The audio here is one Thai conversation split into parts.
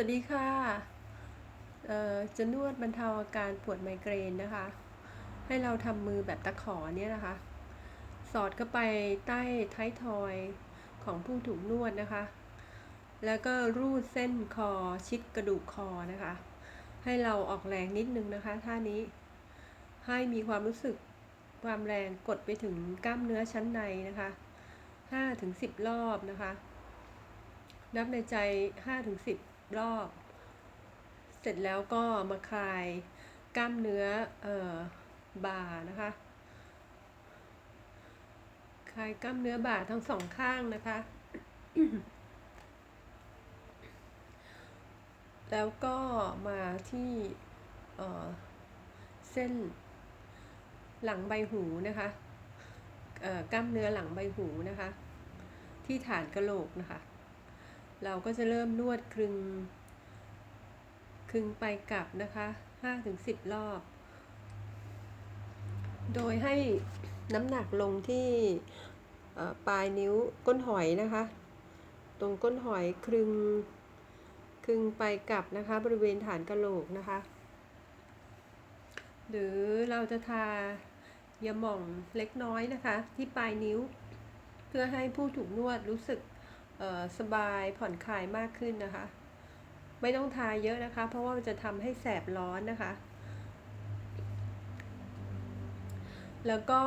วัสดีค่ะจะนวดบรรเทาอาการปวดไมเกรนนะคะ ให้เราทำมือแบบตะขอเนี่ยนะคะ สอดเข้าไปใต้ท้ายทอยของผู้ถูกนวดนะคะ แล้วก็รูดเส้นคอชิดกระดูกคอนะคะ ให้เราออกแรงนิดนึงนะคะท่านี้ ให้มีความรู้สึกความแรงกดไปถึงกล้ามเนื้อชั้นในนะคะ5-10 รอบนะคะ นับในใจ5-10 รอบ เสร็จแล้วก็มาคลายกล้ามเนื้อเอ่อบ่านะคะ คลายกล้ามเนื้อบ่าทั้งสองข้างนะคะ แล้วก็มาที่เอ่อเส้นหลังใบหูนะคะกล้ามเนื้อหลังใบหูนะคะ ที่ฐานกระโหลกนะคะ เราก็จะเริ่มนวดคลึง คลึงไปกลับนะคะ5-10 รอบ โดยให้น้ำหนักลงที่ปลายนิ้วก้นหอยนะคะ ตรงก้นหอยคลึงคลึงไปกลับนะคะ บริเวณฐานกะโหลกนะคะ หรือเราจะทายาหม่องเล็กน้อยนะคะ ที่ปลายนิ้ว เพื่อให้ผู้ถูกนวดรู้สึก สบายผ่อนคลายมากขึ้นนะคะ ไม่ต้องทาเยอะนะคะ เพราะว่ามันจะทำให้แสบร้อนนะคะ แล้วก็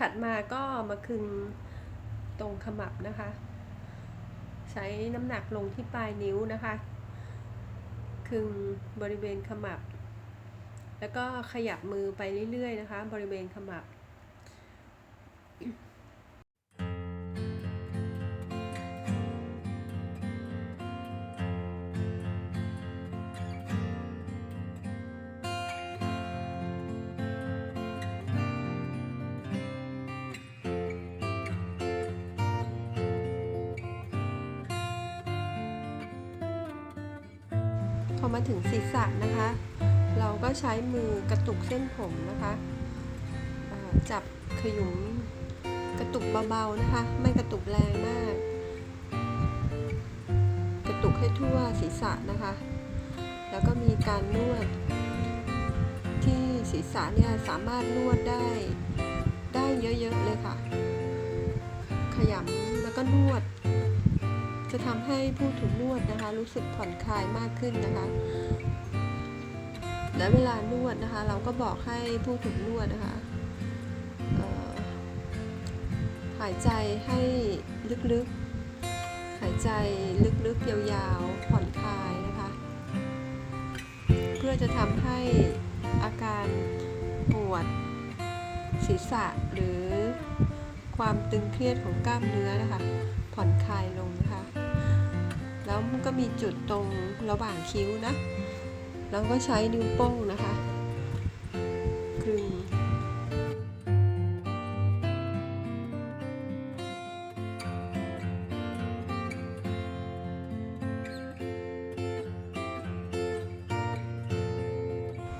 ถัดมาก็มาคึงตรงขมับนะคะ ใช้น้ำหนักลงที่ปลายนิ้วนะคะ คึงบริเวณขมับ แล้วก็ขยับมือไปเรื่อยๆนะคะ บริเวณขมับ พอมาถึงศีรษะนะคะ เราก็ใช้มือกระตุกเส้นผมนะคะจับขยุมกระตุกเบาๆนะคะ ไม่กระตุกแรงมาก กระตุกให้ทั่วศีรษะนะคะ แล้วก็มีการนวด ที่ศีรษะเนี่ยสามารถนวดได้ได้เยอะๆเลยค่ะ ขยำแล้วก็นวด จะทำให้ผู้ถูกนวดนะคะ รู้สึกผ่อนคลายมากขึ้นนะคะ และเวลานวดนะคะ เราก็บอกให้ผู้ถูกนวดนะคะหายใจให้ลึกๆ หายใจลึกๆ ยาวๆ ผ่อนคลายนะคะ เพื่อจะทำให้อาการปวดศีรษะหรือความตึงเครียดของกล้ามเนื้อนะคะ ผ่อนคลายลงนะคะ แล้วมันก็มีจุดตรงระหว่างคิ้วนะเราก็ใช้นิ้วโป้งนะคะคลึง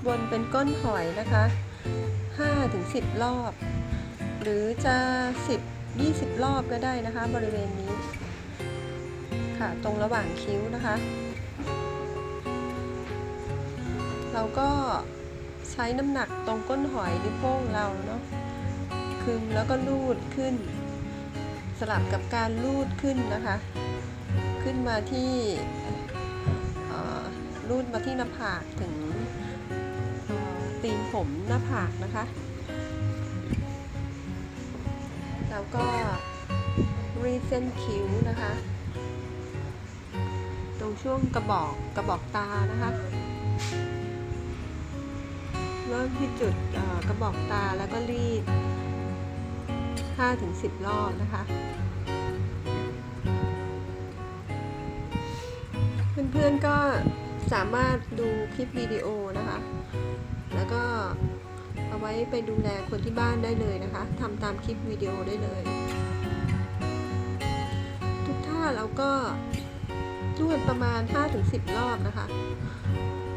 วนเป็นก้นหอยนะคะ 5-10 รอบ หรือจะ 10 20 รอบก็ได้นะคะ บริเวณนี้ ค่ะ ตรงระหว่างคิ้วนะคะ เราก็ใช้น้ำหนักตรงก้นหอยนิ้วโป้งเราเนาะคึงแล้วก็ลูดขึ้น สลับกับการลูดขึ้นนะคะ ขึ้นมาที่ลูดมาที่หน้าผากถึงตีนผมหน้าผากนะคะ แล้วก็รีดเส้นคิ้วนะคะ รงช่วงกระบอกกระบอกตานะคะเริ่มที่จุดกระบอกตาแล้วก็รีด 5-10 รอบนะคะเพื่อนๆก็สามารถดูคลิปวิดีโอนะคะ แล้วก็เอาไว้ไปดูแลคนที่บ้านได้เลยนะคะทำตามคลิปวิดีโอได้เลย ทุกท่าเราก็ นวดประมาณ 5-10 รอบนะคะ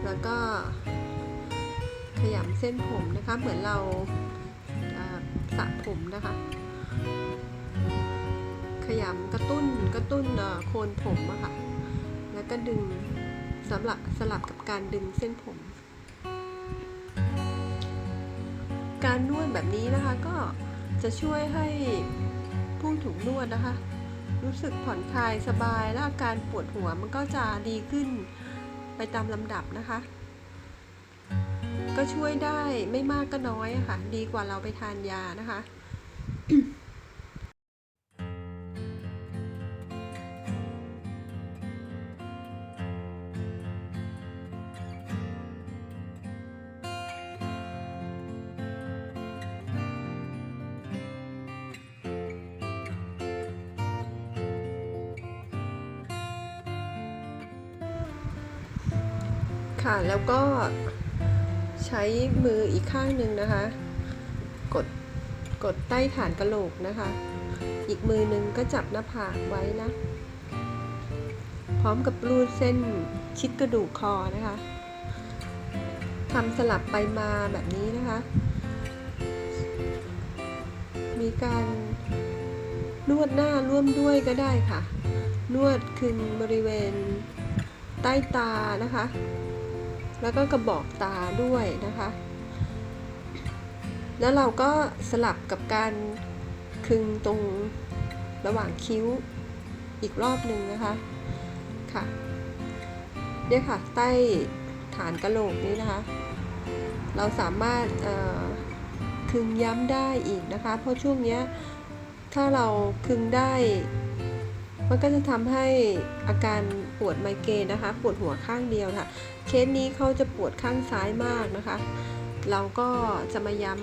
แล้วก็ขยำเส้นผมนะคะ เหมือนเราสระผมนะคะ ขยำกระตุ้นกระตุ้นโคนผมอะค่ะ แล้วก็ดึงสำหรับสลับกับการดึงเส้นผม การนวดแบบนี้นะคะก็จะช่วยให้ผู้ถูกนวดนะคะ รู้สึกผ่อนคลายสบายและอาการปวดหัวมันก็จะดีขึ้นไปตามลำดับนะคะ ก็ช่วยได้ไม่มากก็น้อยค่ะ ดีกว่าเราไปทานยานะคะ ค่ะ แล้วก็ใช้มืออีกข้างหนึ่งนะคะ กดกดใต้ฐานกระโหลกนะคะ อีกมือหนึ่งก็จับหน้าผากไว้นะ พร้อมกับรูดเส้นชิดกระดูกคอนะคะทำสลับไปมาแบบนี้นะคะ มีการนวดหน้าร่วมด้วยก็ได้ค่ะ นวดคึงบริเวณใต้ตานะคะ แล้วก็กระบอกตาด้วยนะคะ แล้วเราก็สลับกับการคึงตรงระหว่างคิ้วอีกรอบหนึ่งนะคะ ค่ะ เนี่ยค่ะ ใต้ฐานกระโหลกนี้นะคะ เราสามารถคึงย้ำได้อีกนะคะ เพราะช่วงนี้ถ้าเราคึงได้ มันก็จะทำให้อาการปวดไมเกรนนะคะ ปวดหัวข้างเดียวค่ะ เคสนี้เขาจะปวดข้างซ้ายมากนะคะ เราก็จะมาย้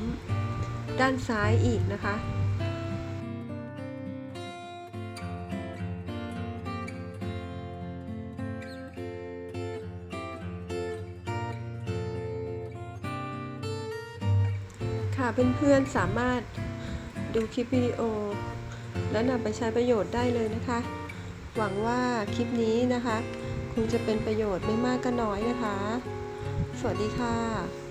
ำด้านซ้ายอีกนะคะค่ะเพื่อนๆสามารถดูคลิปวิดีโอ และนำไปใช้ประโยชน์ได้เลยนะคะ หวังว่าคลิปนี้นะคะ คงจะเป็นประโยชน์ไม่มากก็น้อยนะคะ สวัสดีค่ะ